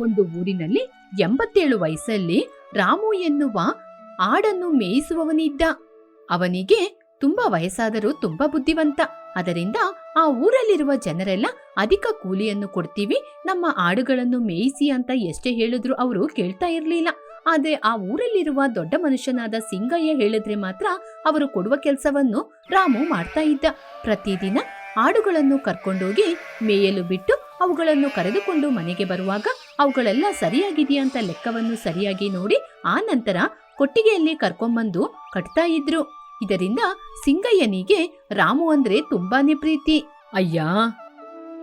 ಒಂದು ಊರಿನಲ್ಲಿ ಎಂಬತ್ತೇಳು ವಯಸ್ಸಲ್ಲಿ ರಾಮು ಎನ್ನುವ ಆಡನ್ನು ಮೇಯಿಸುವವನಿದ್ದ. ಅವನಿಗೆ ತುಂಬಾ ವಯಸ್ಸಾದರೂ ತುಂಬಾ ಬುದ್ಧಿವಂತ. ಅದರಿಂದ ಆ ಊರಲ್ಲಿರುವ ಜನರೆಲ್ಲ ಅಧಿಕ ಕೂಲಿಯನ್ನು ಕೊಡ್ತೀವಿ, ನಮ್ಮ ಆಡುಗಳನ್ನು ಮೇಯಿಸಿ ಅಂತ ಎಷ್ಟೇ ಹೇಳಿದ್ರು ಅವರು ಕೇಳ್ತಾ ಇರಲಿಲ್ಲ. ಆದ್ರೆ ಆ ಊರಲ್ಲಿರುವ ದೊಡ್ಡ ಮನುಷ್ಯನಾದ ಸಿಂಗಯ್ಯ ಹೇಳಿದ್ರೆ ಮಾತ್ರ ಅವರು ಕೊಡುವ ಕೆಲಸವನ್ನು ರಾಮು ಮಾಡ್ತಾ ಇದ್ದ. ಪ್ರತಿದಿನ ಆಡುಗಳನ್ನು ಕರ್ಕೊಂಡೋಗಿ ಮೇಯಲು ಬಿಟ್ಟು ಅವುಗಳನ್ನು ಕರೆದುಕೊಂಡು ಮನೆಗೆ ಬರುವಾಗ ಅವುಗಳೆಲ್ಲ ಸರಿಯಾಗಿದೆಯಾ ಅಂತ ಲೆಕ್ಕವನ್ನು ಸರಿಯಾಗಿ ನೋಡಿ ಆ ನಂತರ ಕೊಟ್ಟಿಗೆಯಲ್ಲಿ ಕರ್ಕೊಂಬಂದು ಕಟ್ತಾ ಇದ್ರು. ಇದರಿಂದ ಸಿಂಗಯ್ಯನಿಗೆ ರಾಮು ಅಂದ್ರೆ ತುಂಬಾನೇ ಪ್ರೀತಿ. ಅಯ್ಯ,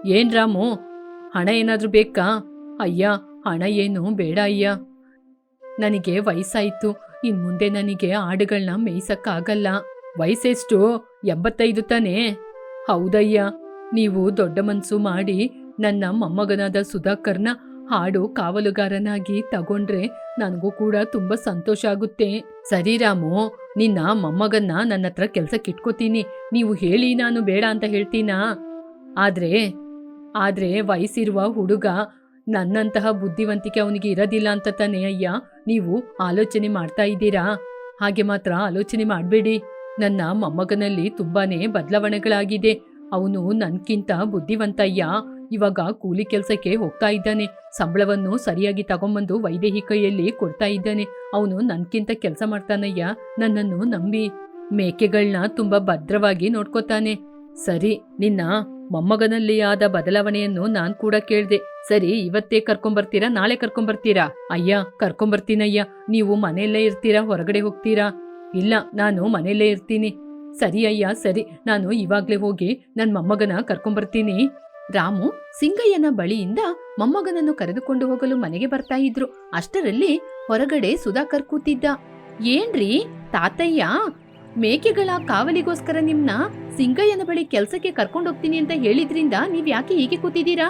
ಏನ್ ರಾಮು? ಹಣ ಏನಾದ್ರೂ ಬೇಕಾ? ಅಯ್ಯ, ಹಣ ಏನು ಬೇಡ ಅಯ್ಯ. ನನಗೆ ವಯಸ್ಸಾಯ್ತು, ಇನ್ ಮುಂದೆ ನನಗೆ ಆಡುಗಳನ್ನ ಮೇಯ್ಸಕ್ಕಾಗಲ್ಲ. ವಯಸ್ಸೆಷ್ಟು? ಎಂಬತ್ತೈದು ತಾನೇ? ಹೌದಯ್ಯ, ನೀವು ದೊಡ್ಡ ಮನಸ್ಸು ಮಾಡಿ ನನ್ನ ಮೊಮ್ಮಗನಾದ ಸುಧಾಕರ್ನ ಹಾಡು ಕಾವಲುಗಾರನಾಗಿ ತಗೊಂಡ್ರೆ ನನಗೂ ಕೂಡ ತುಂಬಾ ಸಂತೋಷ ಆಗುತ್ತೆ. ಸರಿ ರಾಮು, ನಿನ್ನ ಮೊಮ್ಮಗನ್ನ ನನ್ನ ಹತ್ರ ಕೆಲ್ಸಕ್ಕೆ ಇಟ್ಕೋತೀನಿ. ನೀವು ಹೇಳಿ ನಾನು ಬೇಡ ಅಂತ ಹೇಳ್ತೀನಾ? ಆದ್ರೆ ಆದ್ರೆ ವಯಸ್ಸಿರುವ ಹುಡುಗ ನನ್ನಂತಹ ಬುದ್ಧಿವಂತಿಕೆ ಅವನಿಗೆ ಇರೋದಿಲ್ಲ ಅಂತ ತಾನೇ ಅಯ್ಯ. ನೀವು ಆಲೋಚನೆ ಮಾಡ್ತಾ ಇದ್ದೀರಾ? ಹಾಗೆ ಮಾತ್ರ ಆಲೋಚನೆ ಮಾಡಬೇಡಿ. ನನ್ನ ಮೊಮ್ಮಗನಲ್ಲಿ ತುಂಬಾನೇ ಬದಲಾವಣೆಗಳಾಗಿದೆ. ಅವನು ನನ್ಕಿಂತ ಬುದ್ಧಿವಂತಯ್ಯ ಇವಾಗ ಕೂಲಿ ಕೆಲಸಕ್ಕೆ ಹೋಗ್ತಾ ಇದ್ದಾನೆ. ಸಂಬಳವನ್ನು ಸರಿಯಾಗಿ ತಗೊಂಬಂದು ವೈದೇಹಿ ಕೈಯಲ್ಲಿ ಕೊಡ್ತಾ ಇದ್ದಾನೆ. ಅವನು ನನ್ಕಿಂತ ಕೆಲಸ ಮಾಡ್ತಾನಯ್ಯ. ನನ್ನನ್ನು ನಂಬಿ ಮೇಕೆಗಳನ್ನ ತುಂಬಾ ಭದ್ರವಾಗಿ ನೋಡ್ಕೋತಾನೆ. ಸರಿ, ನಿನ್ನ ಮೊಮ್ಮಗನಲ್ಲಿ ಆದ ಬದಲಾವಣೆಯನ್ನು ನಾನ್ ಕೂಡ ಕೇಳ್ದೆ. ಸರಿ, ಇವತ್ತೇ ಕರ್ಕೊಂಬರ್ತೀರಾ? ನಾಳೆ ಕರ್ಕೊಂಬರ್ತೀರಾ? ಅಯ್ಯ, ಕರ್ಕೊಂಬರ್ತೀನಯ್ಯ. ನೀವು ಮನೆಯಲ್ಲೇ ಇರ್ತೀರಾ? ಹೊರಗಡೆ ಹೋಗ್ತೀರಾ? ಇಲ್ಲ, ನಾನು ಮನೆಯಲ್ಲೇ ಇರ್ತೀನಿ. ಸರಿ ಅಯ್ಯ, ಸರಿ. ನಾನು ಇವಾಗ್ಲೇ ಹೋಗಿ ನನ್ ಮೊಮ್ಮಗನ ಕರ್ಕೊಂಬರ್ತೀನಿ. ರಾಮು ಸಿಂಗಯ್ಯನ ಬಳಿಯಿಂದ ಮೊಮ್ಮಗನನ್ನು ಕರೆದುಕೊಂಡು ಹೋಗಲು ಮನೆಗೆ ಬರ್ತಾ ಇದ್ರು. ಅಷ್ಟರಲ್ಲಿ ಹೊರಗಡೆ ಸುಧಾಕರ್ ಕೂತಿದ್ದ. ಏನ್ರಿ ತಾತಯ್ಯ, ಮೇಕೆಗಳ ಕಾವಲಿಗೋಸ್ಕರ ನಿಮ್ನ ಸಿಂಗಯ್ಯನ ಬಳಿ ಕೆಲ್ಸಕ್ಕೆ ಕರ್ಕೊಂಡೋಗ್ತೀನಿ ಅಂತ ಹೇಳಿದ್ರಿಂದ ನೀವ್ ಯಾಕೆ ಹೀಗೆ ಕೂತಿದ್ದೀರಾ?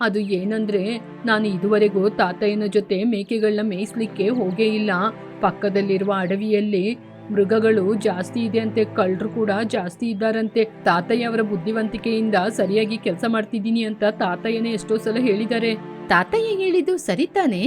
ಅದು ಏನಂದ್ರೆ ನಾನು ಇದುವರೆಗೂ ತಾತಯ್ಯನ ಜೊತೆ ಮೇಕೆಗಳನ್ನ ಮೇಯಿಸ್ಲಿಕ್ಕೆ ಹೋಗೇ ಇಲ್ಲ. ಪಕ್ಕದಲ್ಲಿರುವ ಅಡವಿಯಲ್ಲಿ ಮೃಗಗಳು ಜಾಸ್ತಿ ಇದೆ ಅಂತೆ, ಕಳ್ಳರು ಕೂಡ ಜಾಸ್ತಿ ಇದ್ದಾರಂತೆ. ತಾತಯ್ಯ ಅವರ ಬುದ್ಧಿವಂತಿಕೆಯಿಂದ ಸರಿಯಾಗಿ ಕೆಲಸ ಮಾಡ್ತಿದ್ದೀನಿ ಅಂತ ತಾತಯ್ಯನೇ ಎಷ್ಟೋ ಸಲ ಹೇಳಿದ್ದಾರೆ. ತಾತಯ್ಯ ಹೇಳಿದ್ದು ಸರಿತಾನೆ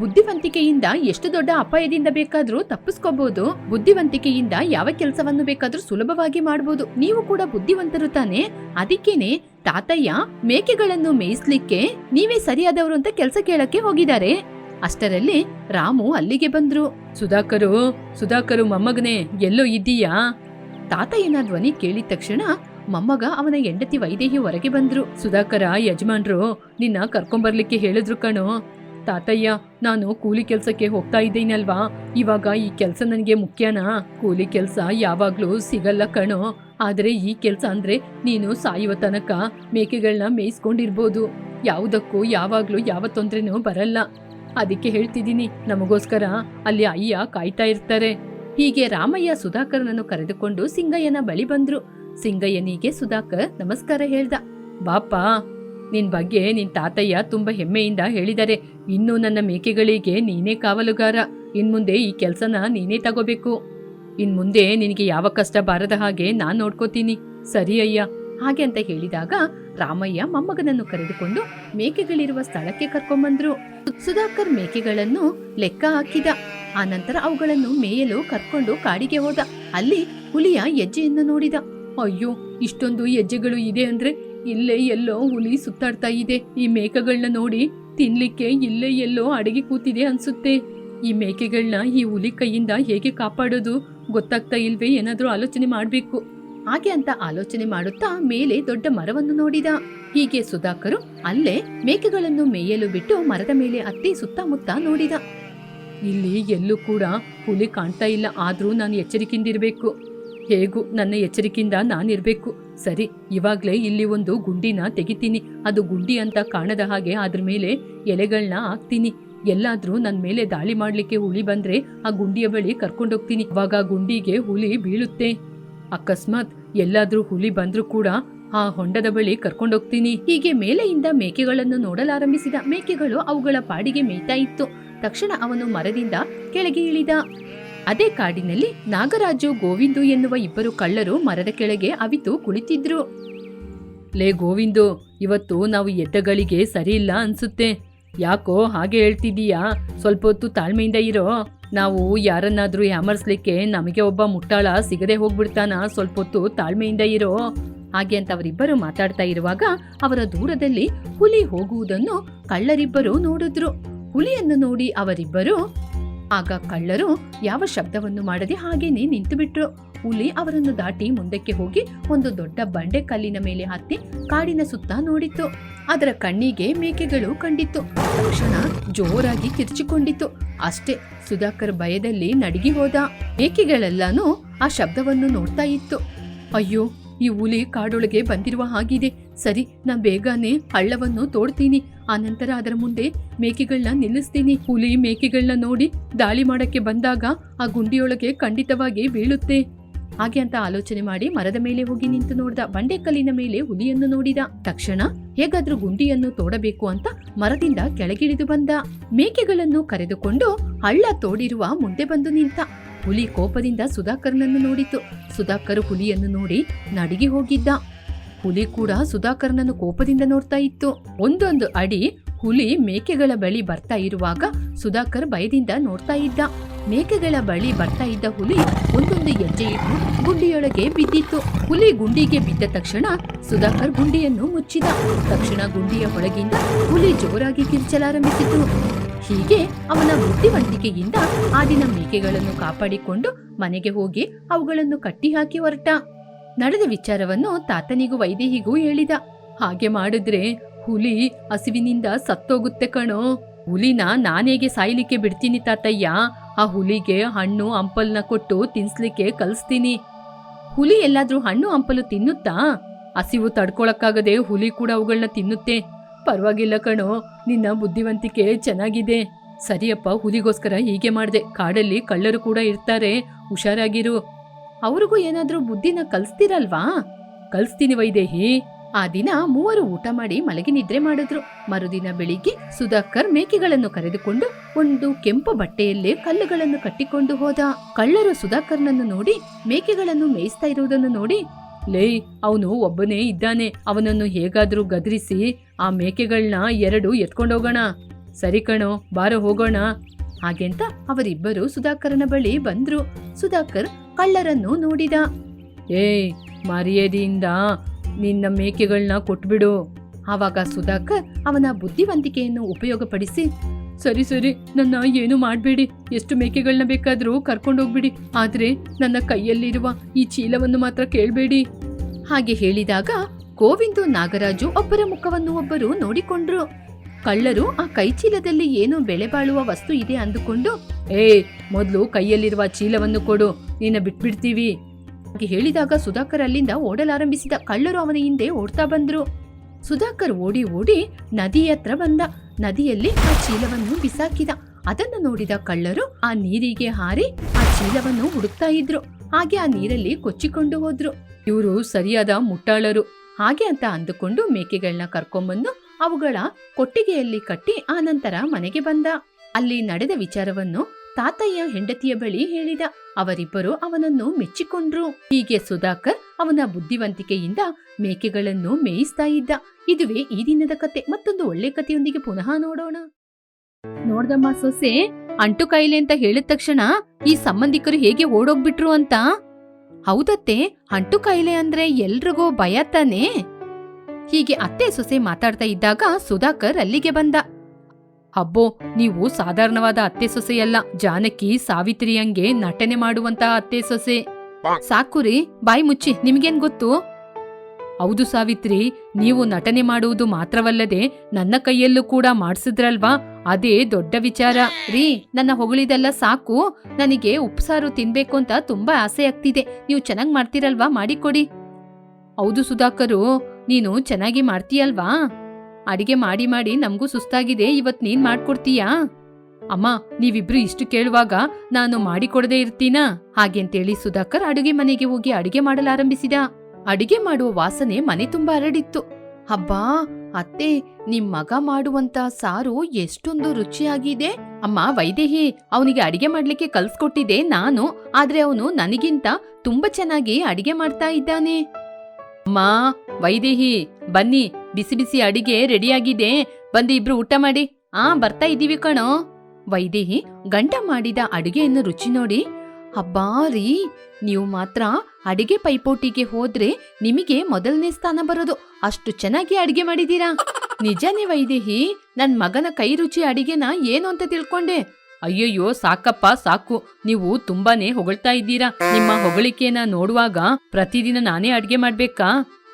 ಬುದ್ಧಿವಂತಿಕೆಯಿಂದ ಎಷ್ಟು ದೊಡ್ಡ ಅಪಾಯದಿಂದ ಬೇಕಾದ್ರೂ ತಪ್ಪಿಸ್ಕೋಬಹುದು ಬುದ್ಧಿವಂತಿಕೆಯಿಂದ ಯಾವ ಕೆಲಸವನ್ನು ಬೇಕಾದ್ರೂ ಸುಲಭವಾಗಿ ಮಾಡಬಹುದು ನೀವು ಕೂಡ ಬುದ್ಧಿವಂತರು ತಾನೆ? ಅದಕ್ಕೇನೆ ತಾತಯ್ಯ ಮೇಕೆಗಳನ್ನು ಮೇಯಿಸ್ಲಿಕ್ಕೆ ನೀವೇ ಸರಿಯಾದವರು ಅಂತ ಕೆಲಸ ಕೇಳಕ್ಕೆ ಹೋಗಿದ್ದಾರೆ. ಅಷ್ಟರಲ್ಲಿ ರಾಮು ಅಲ್ಲಿಗೆ ಬಂದ್ರು. ಸುಧಾಕರು ಸುಧಾಕರು ಮೊಮ್ಮಗನೇ, ಎಲ್ಲೋ ಇದ್ದೀಯಾ? ತಾತಯ್ಯನ ಧ್ವನಿ ಕೇಳಿದ ತಕ್ಷಣ ಮೊಮ್ಮಗ ಅವನ ಹೆಂಡತಿ ವೈದೇಹಿ ಹೊರಗೆ ಬಂದ್ರು. ಸುಧಾಕರ, ಯಜಮಾನ್ರು, ನಿನ್ನ ಕರ್ಕೊಂಬರ್ಲಿಕ್ಕೆ ಹೇಳಿದ್ರು ಕಣೋ. ತಾತಯ್ಯ, ನಾನು ಕೂಲಿ ಕೆಲ್ಸಕ್ಕೆ ಹೋಗ್ತಾ ಇದ್ದೀನಲ್ವಾ? ಇವಾಗ ಈ ಕೆಲ್ಸ ನನಗೆ ಮುಖ್ಯನಾ? ಕೂಲಿ ಕೆಲ್ಸ ಯಾವಾಗ್ಲೂ ಸಿಗಲ್ಲ ಕಣೋ. ಆದರೆ ಈ ಕೆಲ್ಸ ಅಂದ್ರೆ ನೀನು ಸಾಯುವ ತನಕ ಮೇಕೆಗಳನ್ನ ಮೇಯಿಸ್ಕೊಂಡಿರ್ಬೋದು. ಯಾವುದಕ್ಕೂ ಯಾವಾಗ್ಲೂ ಯಾವ ತೊಂದ್ರೆನೂ ಬರಲ್ಲ. ಅದಕ್ಕೆ ಹೇಳ್ತಿದ್ದೀನಿ, ನಮಗೋಸ್ಕರ ಅಲ್ಲಿ ಅಯ್ಯ ಕಾಯ್ತಾ ಇರ್ತಾರೆ. ಹೀಗೆ ರಾಮಯ್ಯ ಸುಧಾಕರ್ನನ್ನು ಕರೆದುಕೊಂಡು ಸಿಂಗಯ್ಯನ ಬಳಿ ಬಂದ್ರು. ಸಿಂಗಯ್ಯನಿಗೆ ಸುಧಾಕರ್ ನಮಸ್ಕಾರ ಹೇಳ್ದ. ಬಾಪ ನಿನ್ ಬಗ್ಗೆ ನಿನ್ ತಾತಯ್ಯ ತುಂಬಾ ಹೆಮ್ಮೆಯಿಂದ ಹೇಳಿದ್ದಾರೆ ಇನ್ನು ನನ್ನ ಮೇಕೆಗಳಿಗೆ ನೀನೇ ಕಾವಲುಗಾರ. ಇನ್ಮುಂದೆ ಈ ಕೆಲ್ಸನ ನೀನೇ ತಗೋಬೇಕು. ಇನ್ ಮುಂದೆ ನಿನಗೆ ಯಾವ ಕಷ್ಟ ಬಾರದ ಹಾಗೆ ನಾನ್ ನೋಡ್ಕೋತೀನಿ. ಸರಿ ಅಯ್ಯ, ಹಾಗೆ ಅಂತ ಹೇಳಿದಾಗ ರಾಮಯ್ಯ ಮೊಮ್ಮಗನನ್ನು ಕರೆದುಕೊಂಡು ಮೇಕೆಗಳಿರುವ ಸ್ಥಳಕ್ಕೆ ಕರ್ಕೊಂಬಂದ್ರು. ಸುಧಾಕರ್ ಮೇಕೆಗಳನ್ನು ಲೆಕ್ಕ ಹಾಕಿದ. ಆನಂತರ ಅವುಗಳನ್ನು ಮೇಯಲು ಕರ್ಕೊಂಡು ಕಾಡಿಗೆ ಹೋದ. ಅಲ್ಲಿ ಹುಲಿಯ ಹೆಜ್ಜೆಯನ್ನು ನೋಡಿದ. ಅಯ್ಯೋ, ಇಷ್ಟೊಂದು ಹೆಜ್ಜೆಗಳು ಇದೆ ಅಂದ್ರೆ ಇಲ್ಲೇ ಎಲ್ಲೋ ಹುಲಿ ಸುತ್ತಾಡ್ತಾ ಇದೆ. ಈ ಮೇಕೆಗಳನ್ನ ನೋಡಿ ತಿನ್ಲಿಕ್ಕೆ ಇಲ್ಲೇ ಎಲ್ಲೋ ಅಡಗಿ ಕೂತಿದೆ ಅನ್ಸುತ್ತೆ. ಈ ಮೇಕೆಗಳನ್ನ ಈ ಹುಲಿ ಕೈಯಿಂದ ಹೇಗೆ ಕಾಪಾಡೋದು ಗೊತ್ತಾಗ್ತಾ ಇಲ್ವೇ? ಏನಾದ್ರೂ ಆಲೋಚನೆ ಮಾಡ್ಬೇಕು. ಹಾಗೆ ಅಂತ ಆಲೋಚನೆ ಮಾಡುತ್ತಾ ಮೇಲೆ ದೊಡ್ಡ ಮರವನ್ನು ನೋಡಿದ. ಹೀಗೆ ಸುಧಾಕರು ಅಲ್ಲೇ ಮೇಕೆಗಳನ್ನು ಮೇಯಲು ಬಿಟ್ಟು ಮರದ ಮೇಲೆ ಅತ್ತಿ ಸುತ್ತಮುತ್ತ ನೋಡಿದ. ಇಲ್ಲಿ ಎಲ್ಲೂ ಕೂಡ ಹುಲಿ ಕಾಣ್ತಾ ಇಲ್ಲ, ಆದ್ರೂ ನಾನು ಎಚ್ಚರಿಕೆಯಿಂದಿರ್ಬೇಕು. ಹೇಗೂ ನನ್ನ ಎಚ್ಚರಿಕೆಯಿಂದ ನಾನಿರಬೇಕು. ಸರಿ, ಇವಾಗ್ಲೇ ಇಲ್ಲಿ ಒಂದು ಗುಂಡಿನ ತೆಗಿತೀನಿ. ಅದು ಗುಂಡಿ ಅಂತ ಕಾಣದ ಹಾಗೆ ಅದ್ರ ಮೇಲೆ ಎಲೆಗಳನ್ನ ಹಾಕ್ತೀನಿ. ಎಲ್ಲಾದ್ರೂ ನನ್ನ ಮೇಲೆ ದಾಳಿ ಮಾಡ್ಲಿಕ್ಕೆ ಹುಲಿ ಬಂದ್ರೆ ಆ ಗುಂಡಿಯ ಬಳಿ ಕರ್ಕೊಂಡೋಗ್ತೀನಿ. ಇವಾಗ ಗುಂಡಿಗೆ ಹುಲಿ ಬೀಳುತ್ತೆ. ಅಕಸ್ಮಾತ್ ಎಲ್ಲಾದ್ರೂ ಹುಲಿ ಬಂದ್ರೂ ಕೂಡ ಆ ಹೊಂಡದ ಬಳಿ ಕರ್ಕೊಂಡೋಗ್ತೀನಿ. ಹೀಗೆ ಮೇಲೆಯಿಂದ ಮೇಕೆಗಳನ್ನು ನೋಡಲಾರಂಭಿಸಿದ. ಮೇಕೆಗಳು ಅವುಗಳ ಪಾಡಿಗೆ ಮೇಯ್ತಾ ಇತ್ತು. ತಕ್ಷಣ ಅವನು ಮರದಿಂದ ಕೆಳಗೆ ಇಳಿದ. ಅದೇ ಕಾಡಿನಲ್ಲಿ ನಾಗರಾಜು, ಗೋವಿಂದು ಎನ್ನುವ ಇಬ್ಬರು ಕಳ್ಳರು ಮರದ ಕೆಳಗೆ ಅವಿತು ಕುಳಿತಿದ್ರು. ಲೇ ಗೋವಿಂದು, ಇವತ್ತು ನಾವು ಎದ್ದಗಳಿಗೆ ಸರಿಯಿಲ್ಲ ಅನ್ಸುತ್ತೆ. ಯಾಕೋ ಹಾಗೆ ಹೇಳ್ತಿದ್ದೀಯಾ? ಸ್ವಲ್ಪ ಹೊತ್ತು ತಾಳ್ಮೆಯಿಂದ ಇರೋ. ನಾವು ಯಾರನ್ನಾದರೂ ಯಾಮರ್ಸ್ಲಿಕ್ಕೆ ನಮಗೆ ಒಬ್ಬ ಮುಟ್ಟಾಳ ಸಿಗದೆ ಹೋಗ್ಬಿಡ್ತಾನ, ಸ್ವಲ್ಪ ಹೊತ್ತು ತಾಳ್ಮೆಯಿಂದ ಇರೋ ಹಾಗೆ ಅಂತ ಅವರಿಬ್ಬರು ಮಾತಾಡ್ತಾ ಇರುವಾಗ ಅವರ ದೂರದಲ್ಲಿ ಹುಲಿ ಹೋಗುವುದನ್ನು ಕಳ್ಳರಿಬ್ಬರು ನೋಡಿದ್ರು. ಹುಲಿಯನ್ನು ನೋಡಿ ಅವರಿಬ್ಬರು, ಆಗ ಕಳ್ಳರು ಯಾವ ಶಬ್ದವನ್ನು ಮಾಡದೆ ಹಾಗೇನೆ ನಿಂತು ಬಿಟ್ರು ಹುಲಿ ಅವರನ್ನು ದಾಟಿ ಮುಂದಕ್ಕೆ ಹೋಗಿ ಒಂದು ದೊಡ್ಡ ಬಂಡೆ ಕಲ್ಲಿನ ಮೇಲೆ ಹತ್ತಿ ಕಾಡಿನ ಸುತ್ತ ನೋಡಿತು ಅದರ ಕಣ್ಣಿಗೆ ಮೇಕೆಗಳು ಕಂಡಿತ್ತು. ತಕ್ಷಣ ಜೋರಾಗಿ ಕಿರ್ಚಿಕೊಂಡಿತು ಅಷ್ಟೇ. ಸುಧಾಕರ್ ಭಯದಲ್ಲಿ ನಡಗಿ ಹೋದ. ಮೇಕೆಗಳೆಲ್ಲಾನು ಆ ಶಬ್ದವನ್ನು ನೋಡ್ತಾ ಇತ್ತು. ಅಯ್ಯೋ, ಈ ಹುಲಿ ಕಾಡೊಳಗೆ ಬಂದಿರುವ ಹಾಗಿದೆ. ಸರಿ, ನಾ ಬೇಗನೆ ಹಳ್ಳವನ್ನು ತೋಡ್ತೀನಿ. ಆ ನಂತರ ಅದರ ಮುಂದೆ ಮೇಕೆಗಳನ್ನ ನಿಲ್ಲಿಸ್ತೀನಿ. ಹುಲಿ ಮೇಕೆಗಳನ್ನ ನೋಡಿ ದಾಳಿ ಮಾಡಕ್ಕೆ ಬಂದಾಗ ಆ ಗುಂಡಿಯೊಳಗೆ ಖಂಡಿತವಾಗಿ ಬೀಳುತ್ತೆ. ಹಾಗೆ ಅಂತ ಆಲೋಚನೆ ಮಾಡಿ ಮರದ ಮೇಲೆ ಹೋಗಿ ನಿಂತು ನೋಡ್ದ. ಬಂಡೆಕಲ್ಲಿನ ಮೇಲೆ ಹುಲಿಯನ್ನು ನೋಡಿದ. ತಕ್ಷಣ ಹೇಗಾದ್ರೂ ಗುಂಡಿಯನ್ನು ತೋಡಬೇಕು ಅಂತ ಮರದಿಂದ ಕೆಳಗಿಳಿದು ಬಂದ. ಮೇಕೆಗಳನ್ನು ಕರೆದುಕೊಂಡು ಹಳ್ಳ ತೋಡಿರುವ ಮುಂದೆ ಬಂದು ನಿಂತ. ಹುಲಿ ಕೋಪದಿಂದ ಸುಧಾಕರ್ನನ್ನು ನೋಡಿತು. ಸುಧಾಕರ್ ಹುಲಿಯನ್ನು ನೋಡಿ ನಡಿಗೆ ಹೋಗಿದ್ದ. ಹುಲಿ ಕೂಡ ಸುಧಾಕರ್ನನ್ನು ಕೋಪದಿಂದ ನೋಡ್ತಾ ಇತ್ತು. ಒಂದೊಂದು ಅಡಿ ಹುಲಿ ಮೇಕೆಗಳ ಬಳಿ ಬರ್ತಾ ಇರುವಾಗ ಸುಧಾಕರ್ ಭಯದಿಂದ ನೋಡ್ತಾ ಇದ್ದ. ಮೇಕೆಗಳ ಬಳಿ ಬರ್ತಾ ಇದ್ದ ಹುಲಿ ಒಂದೊಂದು ಹೆಜ್ಜೆ ಇಟ್ಟು ಗುಂಡಿಯೊಳಗೆ ಬಿದ್ದಿತ್ತು. ಹುಲಿ ಗುಂಡಿಗೆ ಬಿದ್ದ ತಕ್ಷಣ ಸುಧಾಕರ್ ಗುಂಡಿಯನ್ನು ಮುಚ್ಚಿದ. ತಕ್ಷಣ ಗುಂಡಿಯ ಒಳಗಿಂದ ಹುಲಿ ಜೋರಾಗಿ ಕಿರ್ಚಲಾರಂಭಿಸಿತು. ಹೀಗೆ ಅವನ ಬುದ್ಧಿವಂತಿಕೆಯಿಂದ ಆ ದಿನ ಮೇಕೆಗಳನ್ನು ಕಾಪಾಡಿಕೊಂಡು ಮನೆಗೆ ಹೋಗಿ ಅವುಗಳನ್ನು ಕಟ್ಟಿಹಾಕಿ ಹೊರಟ. ನಡೆದ ವಿಚಾರವನ್ನು ತಾತನಿಗೂ ವೈದೇಹಿಗೂ ಹೇಳಿದ. ಹಾಗೆ ಮಾಡಿದ್ರೆ ಹುಲಿ ಹಸಿವಿನಿಂದ ಸತ್ತೋಗುತ್ತೆ ಕಣೋ. ಹುಲಿನ ನಾನೇಗೆ ಸಾಯ್ಲಿಕ್ಕೆ ಬಿಡ್ತೀನಿ ತಾತಯ್ಯ? ಆ ಹುಲಿಗೆ ಹಣ್ಣು ಹಂಪಲ್ನ ಕೊಟ್ಟು ತಿನ್ಸ್ಲಿಕ್ಕೆ ಕಲಿಸ್ತೀನಿ. ಹುಲಿ ಎಲ್ಲಾದ್ರೂ ಹಣ್ಣು ಹಂಪಲು ತಿನ್ನುತ್ತಾ? ಹಸಿವು ತಡ್ಕೊಳಕ್ಕಾಗದೆ ಹುಲಿ ಕೂಡ ಅವುಗಳನ್ನ ತಿನ್ನುತ್ತೆ. ಪರವಾಗಿಲ್ಲ ಕಣೋ, ನಿನ್ನ ಬುದ್ಧಿವಂತಿಕೆ ಚೆನ್ನಾಗಿದೆ. ಸರಿಯಪ್ಪ, ಹುಲಿಗೋಸ್ಕರ ಹೀಗೆ ಮಾಡಿದೆ. ಕಾಡಲ್ಲಿ ಕಳ್ಳರು ಕೂಡ ಇರ್ತಾರೆ. ಹುಷಾರಾಗಿರು. ಅವ್ರಿಗೂ ಏನಾದರೂ ಬುದ್ಧಿನ ಕಲಿಸ್ತೀರಲ್ವಾ? ಕಲಿಸ್ತೀನಿ ವೈದೇಹಿ. ಆ ದಿನ ಮೂವರು ಊಟ ಮಾಡಿ ಮಲಗಿ ನಿದ್ರೆ ಮಾಡಿದ್ರು. ಮರುದಿನ ಬೆಳಿಗ್ಗೆ ಸುಧಾಕರ್ ಮೇಕೆಗಳನ್ನು ಕರೆದುಕೊಂಡು ಒಂದು ಕೆಂಪು ಬಟ್ಟೆಯಲ್ಲೇ ಕಲ್ಲುಗಳನ್ನು ಕಟ್ಟಿಕೊಂಡು ಹೋದ. ಕಳ್ಳರು ಸುಧಾಕರ್ನನ್ನು ನೋಡಿ ಮೇಕೆಗಳನ್ನು ಮೇಯಿಸ್ತಾ ಇರುವುದನ್ನು ನೋಡಿ ಲೇ, ಅವನು ಒಬ್ಬನೇ ಇದ್ದಾನೆ. ಅವನನ್ನು ಹೇಗಾದರೂ ಗದರಿಸಿ ಆ ಮೇಕೆಗಳನ್ನ ಎರಡು ಎತ್ಕೊಂಡೋಗೋಣ. ಸರಿ ಕಣೋ, ಬಾರ ಹೋಗೋಣ. ಹಾಗೆಂತ ಅವರಿಬ್ಬರು ಸುಧಾಕರನ ಬಳಿ ಬಂದ್ರು. ಸುಧಾಕರ್ ಕಳ್ಳರನ್ನು ನೋಡಿದ. ಏಯ್ ಮರ್ಯಾದೆಯಿಂದ ನಿನ್ನ ಮೇಕೆಗಳನ್ನ ಕೊಟ್ಬಿಡು. ಆವಾಗ ಸುಧಾಕರ್ ಅವನ ಬುದ್ಧಿವಂತಿಕೆಯನ್ನು ಉಪಯೋಗಪಡಿಸಿ ಸರಿ ಸರಿ, ನನ್ನ ಏನು ಮಾಡಬೇಡಿ. ಎಷ್ಟು ಮೇಕೆಗಳನ್ನ ಬೇಕಾದರೂ ಕರ್ಕೊಂಡೋಗ್ಬಿಡಿ ಆದರೆ ನನ್ನ ಕೈಯಲ್ಲಿರುವ ಈ ಚೀಲವನ್ನು ಮಾತ್ರ ಕೇಳಬೇಡಿ. ಹಾಗೆ ಹೇಳಿದಾಗ ಗೋವಿಂದು ನಾಗರಾಜು ಒಬ್ಬರ ಮುಖವನ್ನು ಒಬ್ಬರು ನೋಡಿಕೊಂಡ್ರು. ಕಳ್ಳರು ಆ ಕೈಚೀಲದಲ್ಲಿ ಏನು ಬೆಳೆ ಬಾಳುವ ವಸ್ತು ಇದೆ ಅಂದುಕೊಂಡು, ಏ, ಮೊದಲು ಕೈಯಲ್ಲಿರುವ ಚೀಲವನ್ನು ಕೊಡು, ನಿನ್ನ ಬಿಟ್ಬಿಡ್ತೀವಿ. ಹೇಳಿದಾಗ ಸುಧಾಕರ್ ಅಲ್ಲಿಂದ ಓಡಲಾರಂಭಿಸಿದ ಕಳ್ಳರು ಅವನ ಹಿಂದೆ ಓಡ್ತಾ ಬಂದ್ರು. ಸುಧಾಕರ್ ಓಡಿ ಓಡಿ ನದಿ ಹತ್ರ ಬಂದ. ನದಿಯಲ್ಲಿ ಆ ಚೀಲವನ್ನು ಬಿಸಾಕಿದ. ಅದನ್ನು ನೋಡಿದ ಕಳ್ಳರು ಆ ನೀರಿಗೆ ಹಾರಿ ಆ ಚೀಲವನ್ನು ಹುಡುಕ್ತಾ ಇದ್ರು. ಹಾಗೆ ಆ ನೀರಲ್ಲಿ ಕೊಚ್ಚಿಕೊಂಡು ಹೋದ್ರು. ಇವರು ಸರಿಯಾದ ಮುಟ್ಟಾಳರು. ಹಾಗೆ ಅಂತ ಅಂದುಕೊಂಡು ಮೇಕೆಗಳನ್ನ ಕರ್ಕೊಂಡ್ಬಂದು ಅವುಗಳ ಕೊಟ್ಟಿಗೆಯಲ್ಲಿ ಕಟ್ಟಿ ಆನಂತರ ಮನೆಗೆ ಬಂದ. ಅಲ್ಲಿ ನಡೆದ ವಿಚಾರವನ್ನು ತಾತಯ್ಯ ಹೆಂಡತಿಯ ಬಳಿ ಹೇಳಿದ. ಅವರಿಬ್ಬರು ಅವನನ್ನು ಮೆಚ್ಚಿಕೊಂಡ್ರು. ಹೀಗೆ ಸುಧಾಕರ್ ಅವನ ಬುದ್ಧಿವಂತಿಕೆಯಿಂದ ಮೇಕೆಗಳನ್ನು ಮೇಯಿಸ್ತಾ ಇದ್ದ. ಇದುವೇ ಈ ದಿನದ ಕತೆ. ಮತ್ತೊಂದು ಒಳ್ಳೆ ಕಥೆಯೊಂದಿಗೆ ಪುನಃ ನೋಡೋಣ. ನೋಡ್ದಮ್ಮ ಸೊಸೆ, ಅಂಟು ಕಾಯಿಲೆ ಅಂತ ಹೇಳಿದ ತಕ್ಷಣ ಈ ಸಂಬಂಧಿಕರು ಹೇಗೆ ಓಡೋಗ್ಬಿಟ್ರು ಅಂತ? ಹೌದತ್ತೆ, ಅಂಟು ಕಾಯಿಲೆ ಅಂದ್ರೆ ಎಲ್ರಿಗೂ ಭಯ ತಾನೇ? ಹೀಗೆ ಅತ್ತೆ ಸೊಸೆ ಮಾತಾಡ್ತಾ ಇದ್ದಾಗ ಸುಧಾಕರ್ ಅಲ್ಲಿಗೆ ಬಂದ. ಅಬ್ಬೋ, ನೀವು ಸಾಧಾರಣವಾದ ಅತ್ತೆ ಸೊಸೆಯಲ್ಲ ಜಾನಕಿ ಸಾವಿತ್ರಿಯಂಗೆ ನಟನೆ ಮಾಡುವಂತ ಅತ್ತೆ ಸೊಸೆ. ಸಾಕುರಿ ಬಾಯಿ ಮುಚ್ಚಿ, ನಿಮ್ಗೇನ್ ಗೊತ್ತು? ಹೌದು ಸಾವಿತ್ರಿ, ನೀವು ನಟನೆ ಮಾಡುವುದು ಮಾತ್ರವಲ್ಲದೆ ನನ್ನ ಕೈಯಲ್ಲೂ ಕೂಡ ಮಾಡಿಸಿದ್ರಲ್ವಾ? ಅದೇ ದೊಡ್ಡ ವಿಚಾರ. ರೀ, ನನ್ನ ಹೊಗಳಿದೆಲ್ಲ ಸಾಕು. ನನಗೆ ಉಪ್ಸಾರು ತಿನ್ಬೇಕು ಅಂತ ತುಂಬಾ ಆಸೆ ಆಗ್ತಿದೆ. ನೀವು ಚೆನ್ನಾಗಿ ಮಾಡ್ತೀರಲ್ವಾ? ಮಾಡಿಕೊಡಿ. ಹೌದು ಸುಧಾಕರು, ನೀನು ಚೆನ್ನಾಗಿ ಮಾಡ್ತೀಯಲ್ವಾ? ಅಡಿಗೆ ಮಾಡಿ ಮಾಡಿ ನಮಗೂ ಸುಸ್ತಾಗಿದೆ, ಇವತ್ ನೀನ್ ಮಾಡ್ಕೊಡ್ತೀಯಾ? ಅಮ್ಮ, ನೀವಿಬ್ರು ಇಷ್ಟು ಕೇಳುವಾಗ ನಾನು ಮಾಡಿಕೊಡದೆ ಇರ್ತೀನ? ಹಾಗೆಂತೇಳಿ ಸುಧಾಕರ್ ಅಡುಗೆ ಮನೆಗೆ ಹೋಗಿ ಅಡಿಗೆ ಮಾಡಲಾರಂಭಿಸಿದ. ಅಡಿಗೆ ಮಾಡುವ ವಾಸನೆ ಮನೆ ತುಂಬಾ ಹರಡಿತ್ತು. ಹಬ್ಬಾ ಅತ್ತೆ, ನಿಮ್ ಮಗ ಮಾಡುವಂತ ಸಾರು ಎಷ್ಟೊಂದು ರುಚಿಯಾಗಿದೆ. ಅಮ್ಮ, ವೈದೇಹಿ, ಅವನಿಗೆ ಅಡಿಗೆ ಮಾಡ್ಲಿಕ್ಕೆ ಕಲ್ಸ್ಕೊಟ್ಟಿದೆ ನಾನು, ಆದ್ರೆ ಅವನು ನನಗಿಂತ ತುಂಬಾ ಚೆನ್ನಾಗಿ ಅಡಿಗೆ ಮಾಡ್ತಾ ಇದ್ದಾನೆ. ಅಮ್ಮ, ವೈದೇಹಿ, ಬನ್ನಿ ಬಿಸಿ ಬಿಸಿ ಅಡಿಗೆ ರೆಡಿಯಾಗಿದೆ. ಬಂದು ಇಬ್ರು ಊಟ ಮಾಡಿ. ಆ, ಬರ್ತಾ ಇದ್ದೀವಿ ಕಣೋ. ವೈದೇಹಿ ಗಂಡ ಮಾಡಿದ ಅಡಿಗೆಯನ್ನು ರುಚಿ ನೋಡಿ. ಅಬ್ಬಾರಿ ನೀವು ಮಾತ್ರ ಅಡಿಗೆ ಪೈಪೋಟಿಗೆ ಹೋದ್ರೆ ನಿಮಗೆ ಮೊದಲನೇ ಸ್ಥಾನ ಬರೋದು. ಅಷ್ಟು ಚೆನ್ನಾಗಿ ಅಡಿಗೆ ಮಾಡಿದೀರಾ ನಿಜನೇ ವೈದೇಹಿ ನನ್ ಮಗನ ಕೈ ರುಚಿ ಅಡಿಗೆನ ಏನು ಅಂತ ತಿಳ್ಕೊಂಡೆ. ಅಯ್ಯಯ್ಯೋ, ಸಾಕಪ್ಪ, ಸಾಕು. ನೀವು ತುಂಬಾನೇ ಹೊಗಳ್ತಾ ಇದ್ದೀರಾ. ನಿಮ್ಮ ಹೊಗಳಿಕೆನ ನೋಡುವಾಗ ಪ್ರತಿದಿನ ನಾನೇ ಅಡ್ಗೆ ಮಾಡ್ಬೇಕಾ?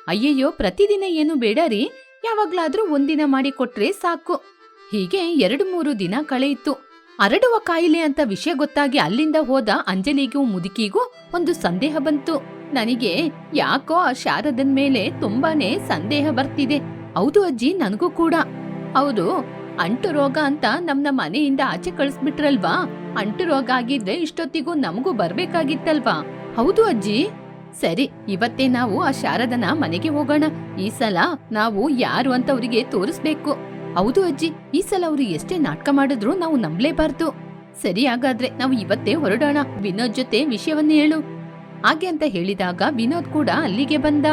ಅಯ್ಯಯ್ಯೋ, ಪ್ರತಿದಿನ ಏನು ಬೇಡ ರೀ ಯಾವಾಗ್ಲಾದ್ರೂ ಒಂದಿನ ಮಾಡಿ ಕೊಟ್ರೆ ಸಾಕು. ಹೀಗೆ ಎರಡು ಮೂರು ದಿನ ಕಳೆಯಿತು. ಹರಡುವ ಕಾಯಿಲೆ ಅಂತ ವಿಷಯ ಗೊತ್ತಾಗಿ ಅಲ್ಲಿಂದ ಹೋದ ಅಂಜಲಿಗೂ ಮುದುಕಿಗೂ ಒಂದು ಸಂದೇಹ ಬಂತು. ನನಗೆ ಯಾಕೋ ಆ ಶಾರದನ್ ಮೇಲೆ ತುಂಬಾನೇ ಸಂದೇಹ ಬರ್ತಿದೆ. ಹೌದು ಅಜ್ಜಿ, ನನಗೂ ಕೂಡ. ಹೌದು, ಅಂಟು ರೋಗ ಅಂತ ನಮ್ಮ ಮನೆಯಿಂದ ಆಚೆ ಕಳಿಸ್ಬಿಟ್ರಲ್ವಾ? ಅಂಟು ರೋಗ ಆಗಿದ್ರೆ ಇಷ್ಟೊತ್ತಿಗೂ ನಮಗೂ ಬರ್ಬೇಕಾಗಿತ್ತಲ್ವಾ? ಹೌದು ಅಜ್ಜಿ. ಸರಿ, ಇವತ್ತೇ ನಾವು ಆ ಶಾರದನ ಮನೆಗೆ ಹೋಗೋಣ. ಈ ಸಲ ನಾವು ಯಾರು ಅಂತ ಅವರಿಗೆ ತೋರಿಸ್ಬೇಕು. ಹೌದು ಅಜ್ಜಿ, ಈ ಸಲ ಅವರು ಎಷ್ಟೇ ನಾಟಕ ಮಾಡಿದ್ರು ನಾವು ನಂಬಲೇಬಾರ್ದು. ಸರಿ ಹಾಗಾದ್ರೆ ನಾವು ಇವತ್ತೇ ಹೊರಡೋಣ. ವಿನೋದ್ ಜೊತೆ ವಿಷಯವನ್ನ ಹೇಳು. ಹಾಗೆ ಅಂತ ಹೇಳಿದಾಗ ವಿನೋದ್ ಕೂಡ ಅಲ್ಲಿಗೆ ಬಂದ.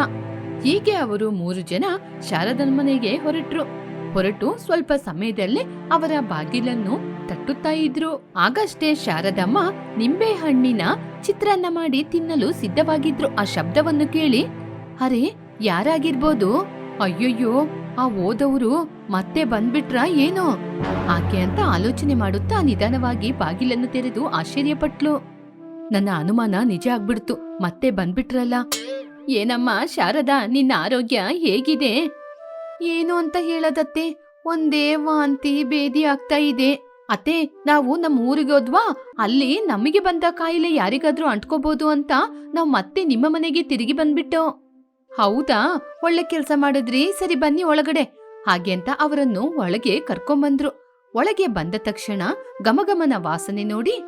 ಹೀಗೆ ಅವರು ಮೂರು ಜನ ಶಾರದನ ಮನೆಗೆ ಹೊರಟ್ರು. ಹೊರಟು ಸ್ವಲ್ಪ ಸಮಯದಲ್ಲೇ ಅವರ ಬಾಗಿಲನ್ನು ತಟ್ಟುತ್ತಾ ಇದ್ರು. ಆಗಷ್ಟೇ ಶಾರದಮ್ಮ ನಿಂಬೆ ಹಣ್ಣಿನ ಚಿತ್ರಾನ್ನ ಮಾಡಿ ತಿನ್ನಲು ಸಿದ್ಧವಾಗಿದ್ರು. ಆ ಶಬ್ದವನ್ನು ಕೇಳಿ, ಅರೆ, ಯಾರಾಗಿರ್ಬೋದು? ಅಯ್ಯಯ್ಯೋ, ಆ ಓದವರು ಮತ್ತೆ ಬಂದ್ಬಿಟ್ರ ಏನೋ? ಆಕೆ ಅಂತ ಆಲೋಚನೆ ಮಾಡುತ್ತಾ ನಿಧಾನವಾಗಿ ಬಾಗಿಲನ್ನು ತೆರೆದು ಆಶ್ಚರ್ಯಪಟ್ಲು. ನನ್ನ ಅನುಮಾನ ನಿಜ ಆಗ್ಬಿಡ್ತು. ಮತ್ತೆ ಬಂದ್ಬಿಟ್ರಲ್ಲ? ಏನಮ್ಮ, ಶಾರದಾ, ನಿನ್ನ ಆರೋಗ್ಯ ಹೇಗಿದೆ? ಏನು ಅಂತ ಹೇಳದತ್ತೆ? ಒಂದೇ ವಾಂತಿ ಬೇದಿ ಆಗ್ತಾ ಇದೆ. ಅತ್ತೆ, ನಾವು ನಮ್ಮ ಊರಿಗೆ ಹೋದ್ವಾ? ಅಲ್ಲಿ ನಮಗೆ ಬಂದ ಕಾಯಿಲೆ ಯಾರಿಗಾದ್ರೂ ಅಂಟ್ಕೋಬಹುದು ಅಂತ ನಾವು ಮತ್ತೆ ನಿಮ್ಮ ಮನೆಗೆ ತಿರುಗಿ ಬಂದ್ಬಿಟ್ಟು. ಹೌದಾ? ಒಳ್ಳೆ ಕೆಲಸ ಮಾಡಿದ್ರಿ. ಸರಿ, ಬನ್ನಿ ಒಳಗಡೆ. ಹಾಗೆ ಅಂತ ಅವರನ್ನು ಒಳಗೆ ಕರ್ಕೊಂಬಂದ್ರು. ಒಳಗೆ ಬಂದ ತಕ್ಷಣ ಗಮಗಮನ ವಾಸನೆ ನೋಡಿ,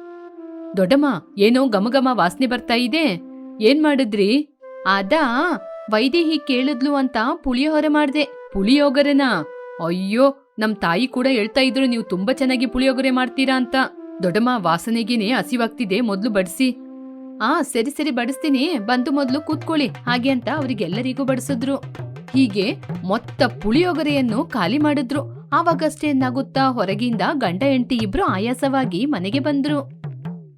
ದೊಡ್ಡಮ್ಮ, ಏನೋ ಗಮಗಮ ವಾಸನೆ ಬರ್ತಾ ಇದೆ. ಏನ್ ಮಾಡಿದ್ರಿ? ಅದಾ, ವೈದೇಹಿ ಕೇಳಿದ್ಲು ಅಂತ ಪುಳಿಯೋಹೊರೆ ಮಾಡ್ದೆ. ಪುಳಿಯೋಗರೆನಾ? ಅಯ್ಯೋ, ನಮ್ ತಾಯಿ ಕೂಡ ಹೇಳ್ತಾ ಇದ್ರು ನೀವು ತುಂಬಾ ಚೆನ್ನಾಗಿ ಪುಳಿಯೋಗರೆ ಮಾಡ್ತೀರಾ ಅಂತ. ದೊಡ್ಡಮ್ಮ ವಾಸನೆಗೇನೆ ಹಸಿವಾಗ್ತಿದೆ, ಮೊದ್ಲು ಬಡಿಸಿ. ಆ, ಸರಿ ಸರಿ, ಬಡಿಸ್ತೀನಿ. ಬಂದು ಮೊದ್ಲು ಕೂತ್ಕೊಳ್ಳಿ, ಹಾಗೆ ಅಂತ ಅವರಿಗೆಲ್ಲರಿಗೂ ಬಡಿಸಿದ್ರು. ಹೀಗೆ ಮೊತ್ತ ಪುಳಿಯೋಗರೆಯನ್ನು ಖಾಲಿ ಮಾಡಿದ್ರು. ಆವಾಗಷ್ಟೇ ನಗುತ್ತಾ ಹೊರಗಿಂದ ಗಂಡ ಹೆಂಡತಿ ಇಬ್ರು ಆಯಾಸವಾಗಿ ಮನೆಗೆ ಬಂದ್ರು.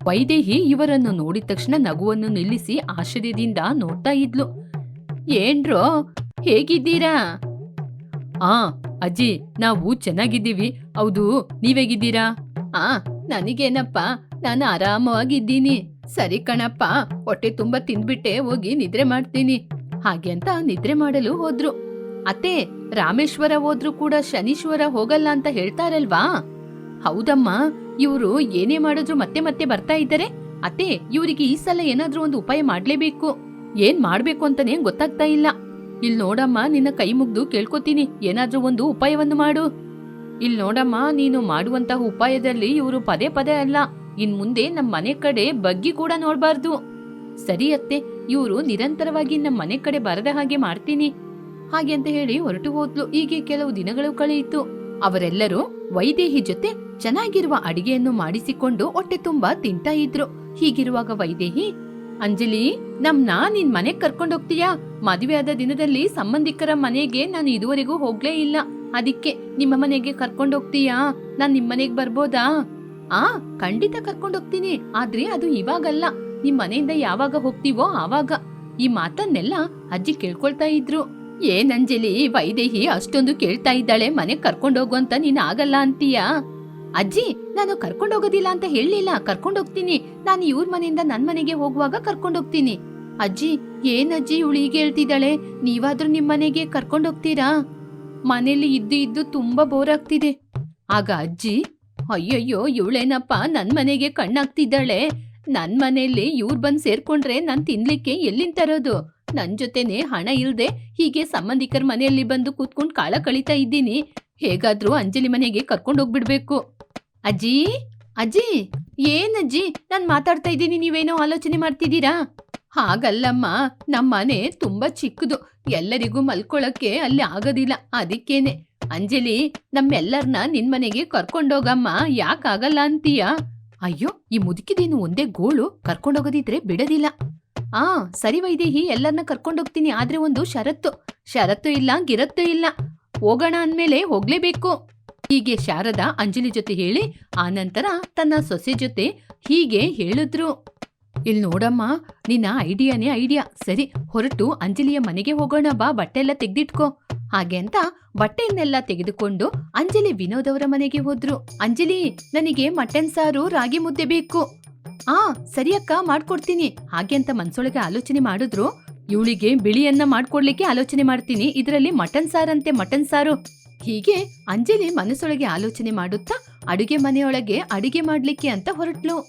ವೈದೇಹಿ ಇವರನ್ನು ನೋಡಿದ ತಕ್ಷಣ ನಗುವನ್ನು ನಿಲ್ಲಿಸಿ ಆಶ್ಚರ್ಯದಿಂದ ನೋಡ್ತಾ ಇದ್ಲು. ಏನ್ರೋ, ಹೇಗಿದ್ದೀರಾ? ಆ, ಅಜ್ಜಿ, ನಾವು ಚೆನ್ನಾಗಿದ್ದೀವಿ. ಹೌದು, ನೀವೇಗಿದ್ದೀರಾ? ಆ, ನನಗೇನಪ್ಪ, ನಾನು ಆರಾಮವಾಗಿದ್ದೀನಿ. ಸರಿ ಕಣಪ್ಪ, ಹೊಟ್ಟೆ ತುಂಬಾ ತಿಂದ್ಬಿಟ್ಟೆ, ಹೋಗಿ ನಿದ್ರೆ ಮಾಡ್ತೀನಿ. ಹಾಗೆ ಅಂತ ನಿದ್ರೆ ಮಾಡಲು ಹೋದ್ರು. ಅತ್ತೆ, ರಾಮೇಶ್ವರ ಹೋದ್ರು ಕೂಡ ಶನೀಶ್ವರ ಹೋಗಲ್ಲ ಅಂತ ಹೇಳ್ತಾರಲ್ವಾ? ಹೌದಮ್ಮ, ಇವರು ಏನೇ ಮಾಡಿದ್ರು ಮತ್ತೆ ಮತ್ತೆ ಬರ್ತಾ ಇದ್ದಾರೆ. ಅತ್ತೆ, ಇವರಿಗೆ ಈ ಸಲ ಏನಾದ್ರೂ ಒಂದು ಉಪಾಯ ಮಾಡ್ಲೇಬೇಕು. ಏನ್ ಮಾಡ್ಬೇಕು ಅಂತಾನೆ ಗೊತ್ತಾಗ್ತಾ ಇಲ್ಲ. ಇಲ್ ನೋಡಮ್ಮ, ನಿನ್ನ ಕೈ ಮುಗ್ದು ಕೇಳ್ಕೊತೀನಿ. ಏನಾದ್ರೂ ಒಂದು ಉಪಾಯವನ್ನು ಮಾಡು. ಇಲ್ ನೋಡಮ್ಮ, ನೀನು ಮಾಡುವಂತಹ ಉಪಾಯದಲ್ಲಿ ಇವರು ಪದೇ ಪದೇ ಅಲ್ಲ. ಇನ್ ಮುಂದೆ ನಮ್ ಮನೆ ಕಡೆ ಬಗ್ಗಿ ಕೂಡ ನೋಡ್ಬಾರ್ದು. ಸರಿ ಅತ್ತೆ, ಇವರು ನಿರಂತರವಾಗಿ ನಮ್ ಮನೆ ಕಡೆ ಬರದ ಹಾಗೆ ಮಾಡ್ತೀನಿ. ಹಾಗೆ ಅಂತ ಹೇಳಿ ಹೊರಟು ಹೋದ್ಲು. ಹೀಗೆ ಕೆಲವು ದಿನಗಳು ಕಳೆಯಿತು. ಅವರೆಲ್ಲರೂ ವೈದೇಹಿ ಜೊತೆ ಚೆನ್ನಾಗಿರುವ ಅಡಿಗೆಯನ್ನು ಮಾಡಿಸಿಕೊಂಡು ಹೊಟ್ಟೆ ತುಂಬಾ ತಿಂತ ಇದ್ರು. ಹೀಗಿರುವಾಗ ವೈದೇಹಿ ಅಂಜಲಿ ನಮ್ನ ನಿನ್ ಮನೆಗ್ ಕರ್ಕೊಂಡೋಗ್ತೀಯಾ ಮದುವೆ ಆದ ದಿನದಲ್ಲಿ ಸಂಬಂಧಿಕರ ಮನೆಗೆ ನಾನು ಇದುವರೆಗೂ ಹೋಗ್ಲೇ ಇಲ್ಲ. ಅದಕ್ಕೆ ನಿಮ್ಮ ಮನೆಗೆ ಕರ್ಕೊಂಡೋಗ್ತೀಯಾ ನಾನ್ ನಿಮ್ ಮನೆಗ್ ಬರ್ಬೋದಾ? ಆ, ಖಂಡಿತ ಕರ್ಕೊಂಡೋಗ್ತೀನಿ ಆದ್ರೆ ಅದು ಇವಾಗಲ್ಲ. ನಿಮ್ ಮನೆಯಿಂದ ಯಾವಾಗ ಹೋಗ್ತೀವೋ ಆವಾಗ. ಈ ಮಾತನ್ನೆಲ್ಲ ಅಜ್ಜಿ ಕೇಳ್ಕೊಳ್ತಾ ಇದ್ರು. ಏನ್ ಅಂಜಲಿ, ವೈದೇಹಿ ಅಷ್ಟೊಂದು ಕೇಳ್ತಾ ಇದ್ದಾಳೆ, ಮನೆಗ್ ಕರ್ಕೊಂಡೋಗು ಅಂತ ನೀನ್ ಆಗಲ್ಲ ಅಂತೀಯಾ? ಅಜ್ಜಿ, ನಾನು ಕರ್ಕೊಂಡೋಗೋದಿಲ್ಲ ಅಂತ ಹೇಳಲಿಲ್ಲ. ಕರ್ಕೊಂಡೋಗ್ತೀನಿ ನಾನು ಇವ್ರ ಮನೆಯಿಂದ ನನ್ ಮನೆಗೆ ಹೋಗುವಾಗ ಕರ್ಕೊಂಡೋಗ್ತೀನಿ ಅಜ್ಜಿ, ಏನ್ ಅಜ್ಜಿ ಇವಳು ಹೀಗೆ ಹೇಳ್ತಿದ್ದಾಳೆ? ನೀವಾದ್ರೂ ನಿಮ್ ಮನೆಗೆ ಕರ್ಕೊಂಡೋಗ್ತೀರಾ ಮನೇಲಿ ಇದ್ದು ಇದ್ದು ತುಂಬಾ ಬೋರ್ ಆಗ್ತಿದೆ. ಆಗ ಅಜ್ಜಿ, ಅಯ್ಯಯ್ಯೋ, ಇವಳೇನಪ್ಪ ನನ್ ಮನೆಗೆ ಕಣ್ಣಾಗ್ತಿದ್ದಾಳೆ? ನನ್ ಮನೆಯಲ್ಲಿ ಇವ್ರು ಬಂದು ಸೇರ್ಕೊಂಡ್ರೆ ನಾನು ತಿನ್ಲಿಕ್ಕೆ ಎಲ್ಲಿಂದ ತರೋದು? ನನ್ ಜೊತೆನೆ ಹಣ ಇಲ್ದೆ ಹೀಗೆ ಸಂಬಂಧಿಕರ ಮನೆಯಲ್ಲಿ ಬಂದು ಕೂತ್ಕೊಂಡ್ ಕಾಳ ಕಳೀತಾ ಇದ್ದೀನಿ. ಹೇಗಾದ್ರೂ ಅಂಜಲಿ ಮನೆಗೆ ಕರ್ಕೊಂಡು ಹೋಗ್ಬಿಡ್ಬೇಕು. ಅಜ್ಜಿ ಅಜ್ಜಿ ಏನಜ್ಜಿ ನಾನ್ ಮಾತಾಡ್ತಾ ಇದ್ದೀನಿ, ನೀವೇನೋ ಆಲೋಚನೆ ಮಾಡ್ತಿದ್ದೀರಾ? ಹಾಗಲ್ಲಮ್ಮ ನಮ್ಮ ಮನೆ ತುಂಬಾ ಚಿಕ್ಕದು. ಎಲ್ಲರಿಗೂ ಮಲ್ಕೊಳಕ್ಕೆ ಅಲ್ಲಿ ಆಗೋದಿಲ್ಲ, ಅದಕ್ಕೇನೆ. ಅಂಜಲಿ ನಮ್ಮೆಲ್ಲರನ್ನ ನಿನ್ ಮನೆಗೆ ಕರ್ಕೊಂಡೋಗಮ್ಮ, ಯಾಕಾಗಲ್ಲ ಅಂತೀಯ? ಅಯ್ಯೋ, ಈ ಮುದುಕಿದೇನು ಒಂದೇ ಗೋಳು? ಕರ್ಕೊಂಡೋಗೋದಿದ್ರೆ ಬಿಡದಿಲ್ಲ. ಆ, ಸರಿ ವೈದೇಹಿ ಎಲ್ಲರನ್ನ ಕರ್ಕೊಂಡೋಗ್ತೀನಿ, ಆದ್ರೆ ಒಂದು ಷರತ್ತು. ಷರತ್ತು ಇಲ್ಲ, ಗಿರತ್ತು ಇಲ್ಲ. ಹೋಗೋಣ ಅಂದ್ಮೇಲೆ ಹೋಗ್ಲೇಬೇಕು. ಹೀಗೆ ಶಾರದಾ ಅಂಜಲಿ ಜೊತೆ ಹೇಳಿ ಆನಂತರ ತನ್ನ ಸೊಸೆ ಜೊತೆ ಹೀಗೆ ಹೇಳಿದ್ರು. ಇಲ್ಲಿ ನೋಡಮ್ಮ, ನಿನ್ನ ಐಡಿಯಾನೇ ಐಡಿಯಾ. ಸರಿ, ಹೊರಟು ಅಂಜಲಿಯ ಮನೆಗೆ ಹೋಗೋಣ, ಬಾ ಬಟ್ಟೆ ಎಲ್ಲ ತೆಗೆದಿಟ್ಕೋ. ಹಾಗೆ ಅಂತ ಬಟ್ಟೆಯನ್ನೆಲ್ಲ ತೆಗೆದುಕೊಂಡು ಅಂಜಲಿ ವಿನೋದ್ ಅವರ ಮನೆಗೆ ಹೋದ್ರು. ಅಂಜಲಿ, ನನಗೆ ಮಟನ್ ಸಾರು, ರಾಗಿ ಮುದ್ದೆ ಬೇಕು. ಆ, ಸರಿ ಅಕ್ಕ, ಮಾಡ್ಕೊಡ್ತೀನಿ. ಹಾಗೆ ಅಂತ ಮನ್ಸೊಳಗೆ ಆಲೋಚನೆ ಮಾಡಿದ್ರು. ಇವಳಿಗೆ ಬಿಳಿಯನ್ನ ಮಾಡ್ಕೊಡ್ಲಿಕ್ಕೆ ಆಲೋಚನೆ ಮಾಡ್ತೀನಿ. ಇದರಲ್ಲಿ ಮಟನ್ ಸಾರಂತೆ ಮಟನ್ ಸಾರು. ಹೀಗೆ ಅಂಜಲಿ ಮನಸ್ಸೊಳಗೆ ಆಲೋಚನೆ ಮಾಡುತ್ತಾ ಅಡುಗೆ ಮನೆಯೊಳಗೆ ಅಡುಗೆ ಮಾಡ್ಲಿಕ್ಕೆ ಅಂತ ಹೊರಟ್ಲು.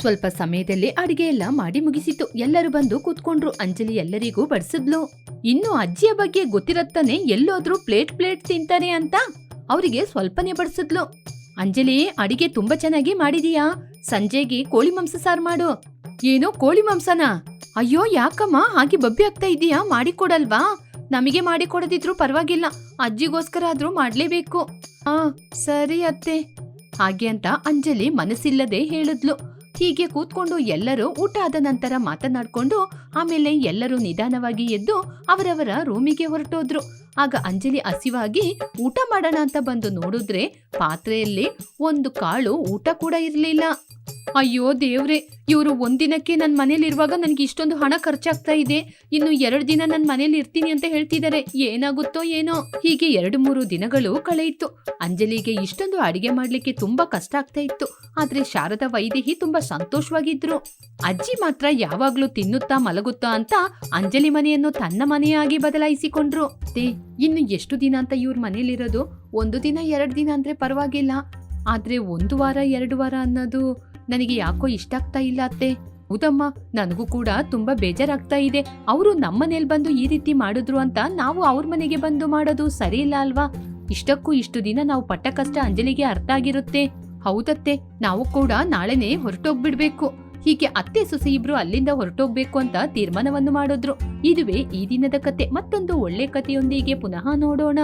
ಸ್ವಲ್ಪ ಸಮಯದಲ್ಲಿ ಅಡುಗೆ ಎಲ್ಲ ಮಾಡಿ ಮುಗಿಸಿತು. ಎಲ್ಲರೂ ಬಂದು ಕೂತ್ಕೊಂಡ್ರು. ಅಂಜಲಿ ಎಲ್ಲರಿಗೂ ಬಡಿಸಿದ್ಲು. ಇನ್ನು ಅಜ್ಜಿಯ ಬಗ್ಗೆ ಗೊತ್ತಿರತ್ತಾನೆ ಎಲ್ಲೋದ್ರೂ ಪ್ಲೇಟ್ ಪ್ಲೇಟ್ ತಿಂತಾರೆ ಅಂತ ಅವರಿಗೆ ಸ್ವಲ್ಪನೇ ಬಡಿಸಿದ್ಲು. ಅಂಜಲಿ, ಅಡಿಗೆ ತುಂಬಾ ಚೆನ್ನಾಗಿ ಮಾಡಿದೀಯಾ? ಸಂಜೆಗೆ ಕೋಳಿ ಮಾಂಸ ಸಾರು ಮಾಡು. ಏನೋ ಕೋಳಿ ಮಾಂಸನಾ? ಅಯ್ಯೋ, ಯಾಕಮ್ಮ? ಹಾಗೆ ಬಬ್ಬಿ ಆಗ್ತಾ ಇದೀಯಾ? ಮಾಡಿಕೊಡಲ್ವಾ? ನಮಗೆ ಮಾಡಿಕೊಡದಿದ್ರು ಪರವಾಗಿಲ್ಲ. ಅಜ್ಜಿಗೋಸ್ಕರ ಆದ್ರೂ ಮಾಡ್ಲೇಬೇಕು. ಆ, ಸರಿ ಅತ್ತೆ. ಹಾಗೆ ಅಂತ ಅಂಜಲಿ ಮನಸ್ಸಿಲ್ಲದೆ ಹೇಳಿದ್ಲು. ಹೀಗೆ ಕೂತ್ಕೊಂಡು ಎಲ್ಲರೂ ಊಟ ಆದ ನಂತರ ಮಾತನಾಡ್ಕೊಂಡು ಆಮೇಲೆ ಎಲ್ಲರೂ ನಿಧಾನವಾಗಿ ಎದ್ದು ಅವರವರ ರೂಮಿಗೆ ಹೊರಟೋದ್ರು. ಆಗ ಅಂಜಲಿ ಹಸಿವಾಗಿ, ಊಟ ಮಾಡೋಣ ಅಂತ ಬಂದು ನೋಡಿದ್ರೆ ಪಾತ್ರೆಯಲ್ಲಿ ಒಂದು ಕಾಳು ಊಟ ಕೂಡ ಇರಲಿಲ್ಲ. ಅಯ್ಯೋ ದೇವ್ರೆ, ಇವರು ಒಂದಿನಕ್ಕೆ ನನ್ನ ಮನೇಲಿರುವಾಗ ನನಗೆ ಇಷ್ಟೊಂದು ಹಣ ಖರ್ಚಾಗ್ತಾ ಇದೆ. ಇನ್ನು ಎರಡು ದಿನ ನನ್ನ ಮನೇಲಿ ಇರ್ತೀನಿ ಅಂತ ಹೇಳ್ತಿದ್ದಾರೆ ಏನಾಗುತ್ತೋ ಏನೋ. ಹೀಗೆ ಎರಡು ಮೂರು ದಿನಗಳು ಕಳೆಯಿತು. ಅಂಜಲಿಗೆ ಇಷ್ಟೊಂದು ಅಡಿಗೆ ಮಾಡ್ಲಿಕ್ಕೆ ತುಂಬಾ ಕಷ್ಟ ಆಗ್ತಾ ಇತ್ತು. ಆದ್ರೆ ಶಾರದಾ ವೈದೇಹಿ ತುಂಬಾ ಸಂತೋಷವಾಗಿದ್ರು. ಅಜ್ಜಿ ಮಾತ್ರ ಯಾವಾಗ್ಲೂ ತಿನ್ನುತ್ತಾ ಮಲಗುತ್ತಾ ಅಂತ ಅಂಜಲಿ ಮನೆಯನ್ನು ತನ್ನ ಮನೆಯಾಗಿ ಬದಲಾಯಿಸಿಕೊಂಡ್ರು. ದೇ, ಇನ್ನು ಎಷ್ಟು ದಿನ ಅಂತ ಇವ್ರ ಮನೇಲಿರೋದು? ಒಂದು ದಿನ, ಎರಡು ದಿನ ಅಂದ್ರೆ ಪರವಾಗಿಲ್ಲ. ಆದ್ರೆ ಒಂದು ವಾರ, ಎರಡು ವಾರ ಅನ್ನೋದು ನನಗೆ ಯಾಕೋ ಇಷ್ಟ ಆಗ್ತಾ ಇಲ್ಲ ಅತ್ತೆ. ಹೌದಮ್ಮ ನನಗೂ ಕೂಡ ತುಂಬಾ ಬೇಜಾರಾಗ್ತಾ ಇದೆ. ಅವರು ನಮ್ಮನೇಲಿ ಬಂದು ಈ ರೀತಿ ಮಾಡಿದ್ರು ಅಂತ ನಾವು ಅವ್ರ ಮನೆಗೆ ಬಂದು ಮಾಡೋದು ಸರಿ ಇಲ್ಲ ಅಲ್ವಾ? ಇಷ್ಟಕ್ಕೂ ಇಷ್ಟು ದಿನ ನಾವು ಪಟ್ಟ ಕಷ್ಟ ಅಂಜಲಿಗೆ ಅರ್ಥ ಆಗಿರುತ್ತೆ. ಹೌದತ್ತೆ, ನಾವು ಕೂಡ ನಾಳೆನೇ ಹೊರಟೋಗ್ಬಿಡ್ಬೇಕು. ಹೀಗೆ ಅತ್ತೆ ಸೊಸೆ ಇಬ್ರು ಅಲ್ಲಿಂದ ಹೊರಟೋಗ್ಬೇಕು ಅಂತ ತೀರ್ಮಾನವನ್ನು ಮಾಡಿದ್ರು. ಇದುವೇ ಈ ದಿನದ ಕತೆ. ಮತ್ತೊಂದು ಒಳ್ಳೆ ಕಥೆಯೊಂದಿಗೆ ಪುನಃ ನೋಡೋಣ.